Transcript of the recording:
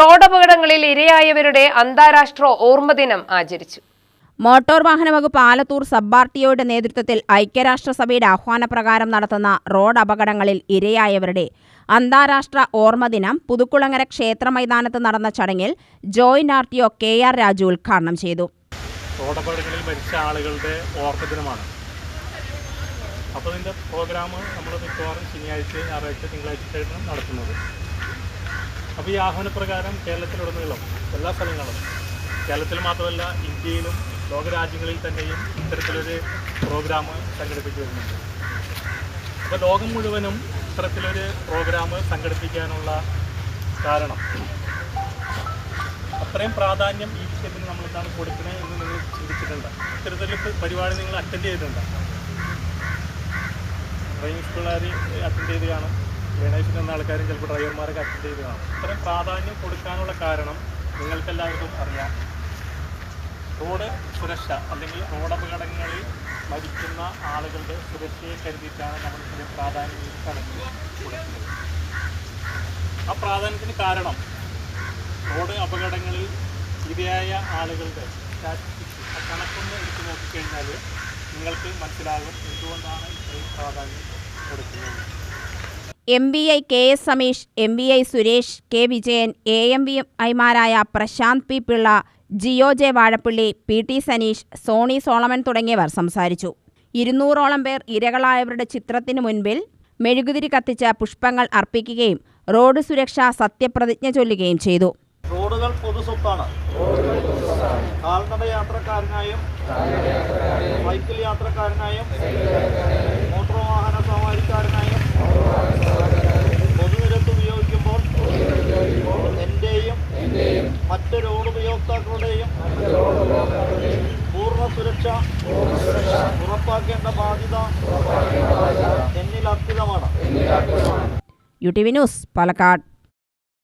റോഡപകടങ്ങളിൽ ഇരയായവരുടെ അന്താരാഷ്ട്ര ഓർമ്മ ദിനം ആചരിച്ചു. മോട്ടോർ വാഹന വകുപ്പ് ആലത്തൂർ സബ് ആർ ടിഒയുടെ നേതൃത്വത്തിൽ ഐക്യരാഷ്ട്രസഭയുടെ ആഹ്വാനപ്രകാരം നടത്തുന്ന റോഡ് അപകടങ്ങളിൽ ഇരയായവരുടെ അന്താരാഷ്ട്ര ഓർമ്മ ദിനം പുതുക്കുളങ്ങര ക്ഷേത്ര മൈതാനത്ത് നടന്ന ചടങ്ങിൽ joint R T O K R Raju ഉദ്ഘാടനം ചെയ്തു. റോഡപകടങ്ങളിൽ മരിച്ച ആളുകളുടെ ഓർമ്മ ദിനമാണ്. അപ്പോൾ ഇതിന്റെ പ്രോഗ്രാം നമ്മൾ മിക്കവാറും ശനിയാഴ്ച ഞായറാഴ്ച തിങ്കളാഴ്ചയായിട്ടാണ് നടത്തുന്നത്. അപ്പോൾ ഈ ആഹ്വാനപ്രകാരം കേരളത്തിലുടനീളം എല്ലാ സ്ഥലങ്ങളും കേരളത്തിൽ മാത്രമല്ല ഇന്ത്യയിലും ലോകരാജ്യങ്ങളിൽ തന്നെയും ഇത്തരത്തിലൊരു പ്രോഗ്രാം സംഘടിപ്പിച്ചു വരുന്നുണ്ട്. അപ്പോൾ ലോകം മുഴുവനും ഇത്തരത്തിലൊരു പ്രോഗ്രാം സംഘടിപ്പിക്കാനുള്ള കാരണം അത്രയും പ്രാധാന്യം ഈ വിഷയത്തിന് നമ്മൾ എന്താണ് കൊടുക്കുന്നത് എന്ന് നിങ്ങൾ ചിന്തിച്ചിട്ടുണ്ട്? ഇത്തരത്തിലുള്ള പരിപാടി നിങ്ങൾ അറ്റൻഡ് ചെയ്തിട്ടുണ്ട്? ഡ്രൈവിംഗ് സ്കൂളുകാർ അറ്റൻഡ് ചെയ്ത് കാണും ലേണേഴ്സിൽ എന്ന ആൾക്കാരും ചിലപ്പോൾ ഡ്രൈവർമാരൊക്കെ അറ്റൻഡ് കാണാം. ഇത്രയും പ്രാധാന്യം കൊടുക്കാനുള്ള കാരണം നിങ്ങൾക്കെല്ലാവർക്കും അറിയാം. റോഡ് സുരക്ഷ അല്ലെങ്കിൽ റോഡ് അപകടങ്ങളിൽ മരിക്കുന്ന ആളുകളുടെ സുരക്ഷയെ കരുതിയിട്ടാണ് നമ്മൾ ഇത്രയും പ്രാധാന്യം കൊടുക്കുന്നത്. ആ പ്രാധാന്യത്തിന് കാരണം റോഡ് അപകടങ്ങളിൽ ഇരയായ ആളുകളുടെ സ്റ്റാറ്റിസ്റ്റിക്സ് കണക്കൊന്ന് എടുത്തു നോക്കിക്കഴിഞ്ഞാൽ നിങ്ങൾക്ക് മനസ്സിലാകും എന്തുകൊണ്ടാണ് ഇത്രയും പ്രാധാന്യം കൊടുക്കുന്നത്. M B I K S Sameesh M B I Suresh K Vijayan A M V ഐമാരായ Prasanth P Pillai Jio J Vazhappally P T Saneesh Soni Solomon തുടങ്ങിയവർ സംസാരിച്ചു. ഇരുന്നൂറോളം പേർ ഇരകളായവരുടെ ചിത്രത്തിനു മുൻപിൽ മെഴുകുതിരി കത്തിച്ച പുഷ്പങ്ങൾ അർപ്പിക്കുകയും റോഡ് സുരക്ഷ സത്യപ്രതിജ്ഞ ചൊല്ലുകയും ചെയ്തു. റോഡുകൾ പൊതുസ്വത്താണ് കാൽനട യാത്രക്കാരനായും സൈക്കിൾ യാത്രക്കാരനായും റോഡ് ഉപയോക്താക്കളുടെയും പൂർണ സുരക്ഷ ഉറപ്പാക്കേണ്ട ബാധ്യത എന്നിൽ അർപ്പിതമാണ്. U T V news Palakkad.